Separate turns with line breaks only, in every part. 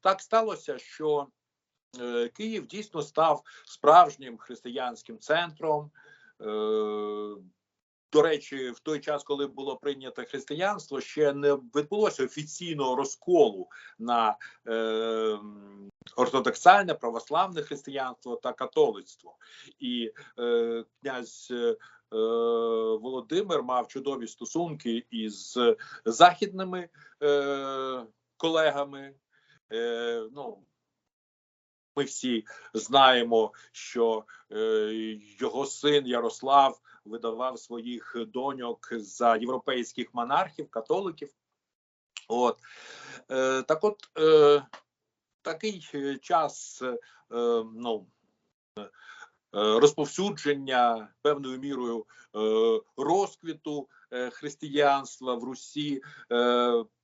так сталося, що е, Київ дійсно став справжнім християнським центром. Е, до речі, в той час, коли було прийнято християнство, ще не відбулося офіційного розколу на е, ортодоксальне православне християнство та католицтво. І е, князь е, Володимир мав чудові стосунки із західними е, колегами. Е, ну, ми всі знаємо, що е, його син Ярослав видавав своїх доньок за європейських монархів, католиків. От е, так, от е, такий час ну, розповсюдження певною мірою розквіту християнства в Русі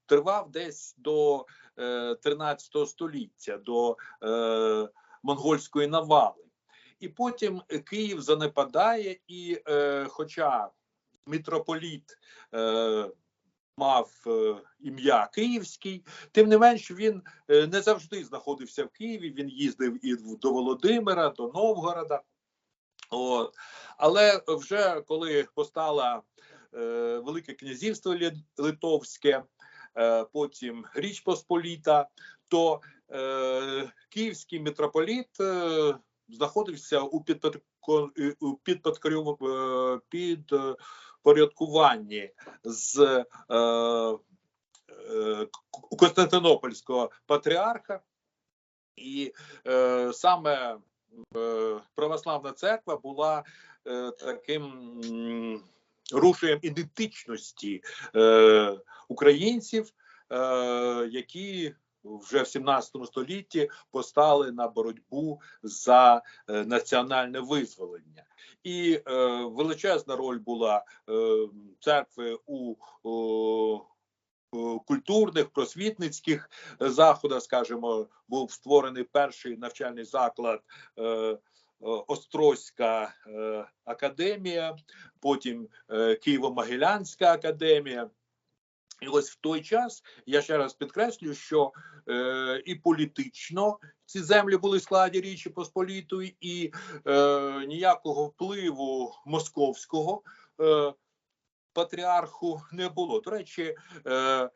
тривав десь до е, 13 століття, до е, монгольської навали. І потім Київ занепадає, і, е, хоча митрополіт е, мав е, ім'я Київський, тим не менш він е, не завжди знаходився в Києві. Він їздив і до Володимира, до Новгорода. От. Але вже коли постало е, Велике князівство Литовське, е, потім Річ Посполіта, то е, київський митрополіт е, знаходився у підпорядку- е, у підпорядку- е, підпорядкуванні з е, е, Константинопольського патріарха, і е, саме е, православна церква була е, таким м, рушієм ідентичності е, українців, е, які вже в 17 столітті постали на боротьбу за е, національне визволення. І е, величезна роль була е, церкви у о, культурних просвітницьких заходах. Скажімо, був створений перший навчальний заклад. Е, Острозька е, академія, потім е, Києво-Могилянська академія. І ось в той час я ще раз підкреслюю, що е, і політично ці землі були в складі Річі Посполітої, і е, ніякого впливу московського е, патріарху не було. До речі, е, е,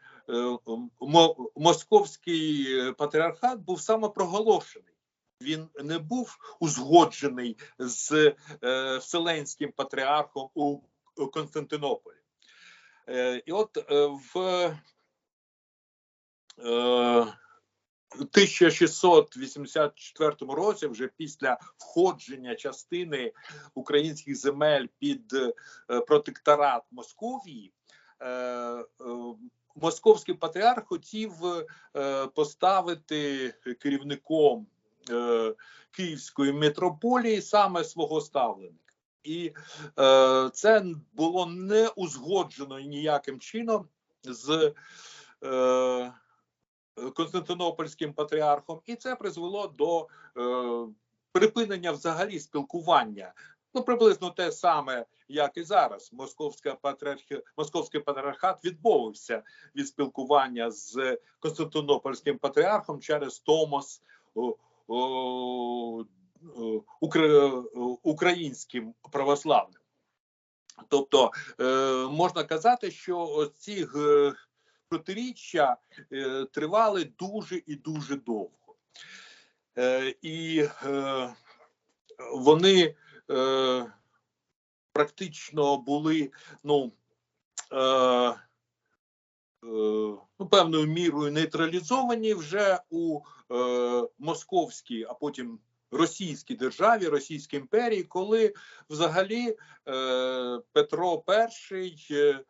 московський патріархат був самопроголошений. Він не був узгоджений з е, Вселенським патріархом у Константинополі. Е, і от е, в е, 1684 році, вже після входження частини українських земель під е, протекторат Московії, е, е, московський патріарх хотів е, поставити керівником е, Київської митрополії саме свого ставленика. І е, це було не узгоджено ніяким чином з е, Константинопольським патріархом, і це призвело до е, припинення взагалі спілкування. Ну, приблизно те саме, як і зараз. Московська патріархі... Московський патріархат відмовився від спілкування з Константинопольським патріархом через укра... українським православним. Тобто е, можна казати, що ці е, протиріччя е, тривали дуже і дуже довго. І вони практично були ну, ну, певною мірою нейтралізовані вже у е, московській, а потім російській державі, Російській імперії, коли взагалі е, Петро І е, е,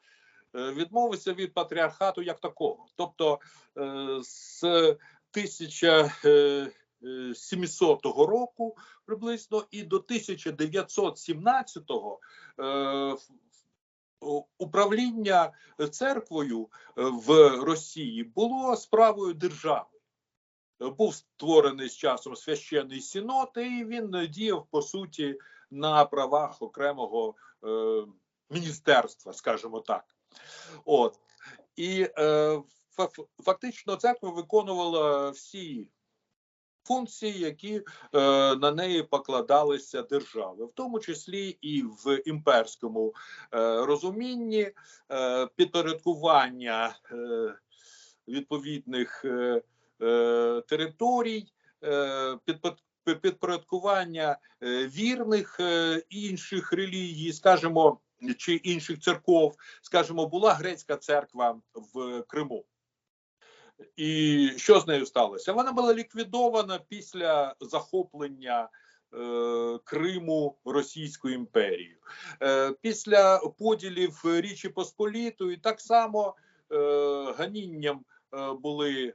відмовився від патріархату як такого. Тобто е, з 1700 року приблизно і до 1917-го е, управління церквою е, в Росії було справою держави. Е, Був створений з часом священний синод, і він е, діяв по суті на правах окремого е, міністерства, скажімо так. От і е, фактично церква виконувала всі функції, які е, на неї покладалися держави, в тому числі і в імперському е, розумінні е, підпорядкування відповідних територій, підпорядкування е, вірних інших релігій, скажімо, чи інших церков, скажімо, була грецька церква в Криму. І що з нею сталося? Вона була ліквідована після захоплення е, Криму Російською імперією. Е, після поділів Річі Посполітої так само е, ганінням були.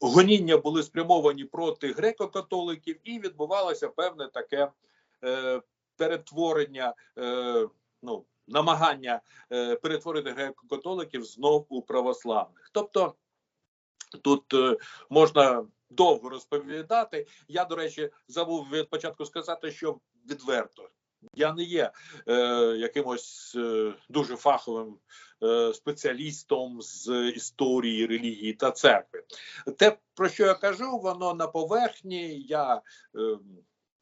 Гоніння були спрямовані проти греко-католиків, і відбувалося певне таке перетворення, е, ну намагання е, перетворити греко-католиків знов у православних. Тобто тут е, можна довго розповідати. Я, до речі, забув від початку сказати, що відверто. Я не є е, якимось е, дуже фаховим е, спеціалістом з історії релігії та церкви. Те, про що я кажу, воно на поверхні. Я е,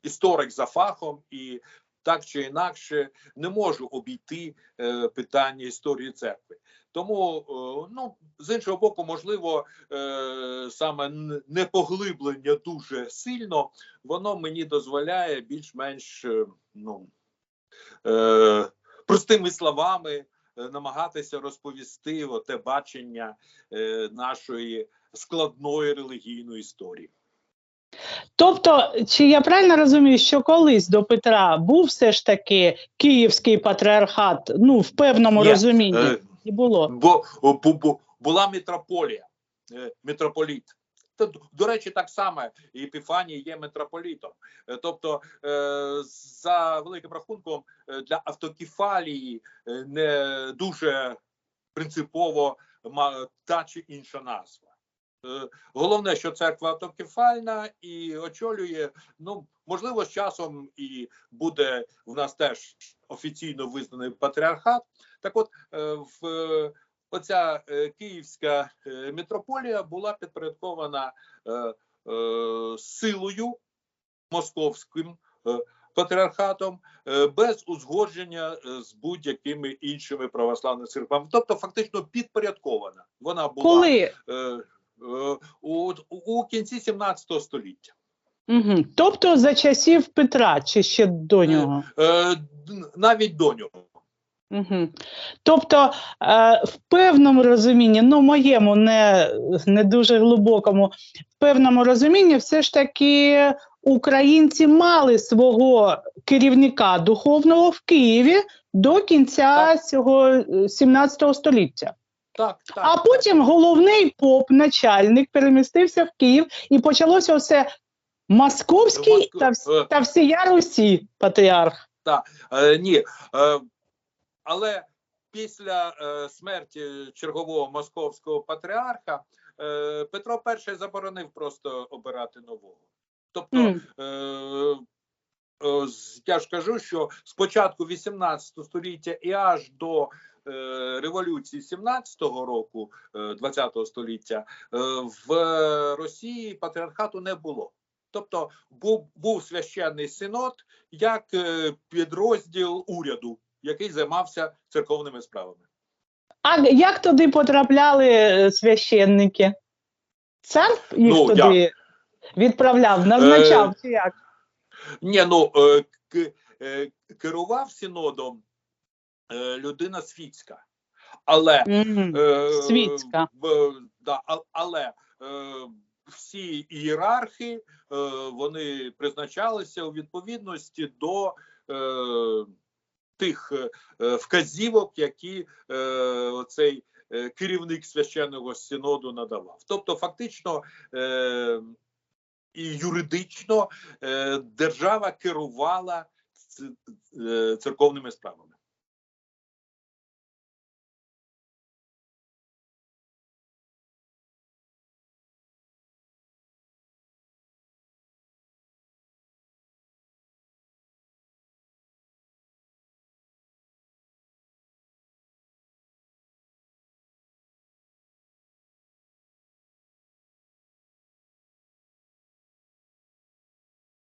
історик за фахом і так чи інакше не можу обійти е, питання історії церкви. Тому, е, ну з іншого боку, можливо, е, саме непоглиблення дуже сильно, воно мені дозволяє більш-менш е, ну простими словами намагатися розповісти те бачення нашої складної релігійної історії.
Тобто, чи я правильно розумію, що колись до Петра був все ж таки Київський патріархат, ну в певному
Є.
розумінні
Е,
і було.
бо о, бу, бу, була митрополія, е, митрополіт. Та, до речі, так само і Епіфаній є митрополітом. Е, Тобто, е, за великим рахунком, для автокефалії не дуже принципово та чи інша назва. Е, Головне, що церква автокефальна і очолює. Ну можливо, з часом і буде в нас теж офіційно визнаний патріархат. Так, от е, в оця е, київська митрополія була підпорядкована силою московським патріархатом без узгодження з будь-якими іншими православними церквами. Тобто, фактично підпорядкована. Вона була
Коли?
Е, е, у, у кінці 17 століття.
Угу. Тобто за часів Петра чи ще до нього?
Е, навіть до нього.
Угу. Тобто, е, в певному розумінні, ну моєму не, не дуже глибокому, в певному розумінні, все ж таки українці мали свого керівника духовного в Києві до кінця
Так.
цього е, 17 століття.
Так, так.
А потім головний поп, начальник, перемістився в Київ і почалося все московський
Моск-
та, вс-
е.
та всія Русі патріарх.
Е, ні, е, але після е, смерті чергового московського патріарха е, Петро І заборонив просто обирати нового. Тобто,
Мгм.
е, е, я ж кажу, що з початку 18 століття і аж до революції 17-го року, е, 20-го століття, е, в Росії патріархату не було. Тобто був, був священний синод як е, підрозділ уряду, який займався церковними справами.
А як туди потрапляли е, священники? Цар їх
Ну,
туди відправляв, назначав чи як?
Ні, ну е, е, керував синодом е, людина світська, але
Мгм.
е,
Світська.
в- да, а- але е, всі ієрархи е, вони призначалися у відповідності до е, тих е, вказівок, які е, оцей е, керівник священного синоду надавав. Тобто, фактично. Е, і юридично е, держава керувала ц- е, церковними справами.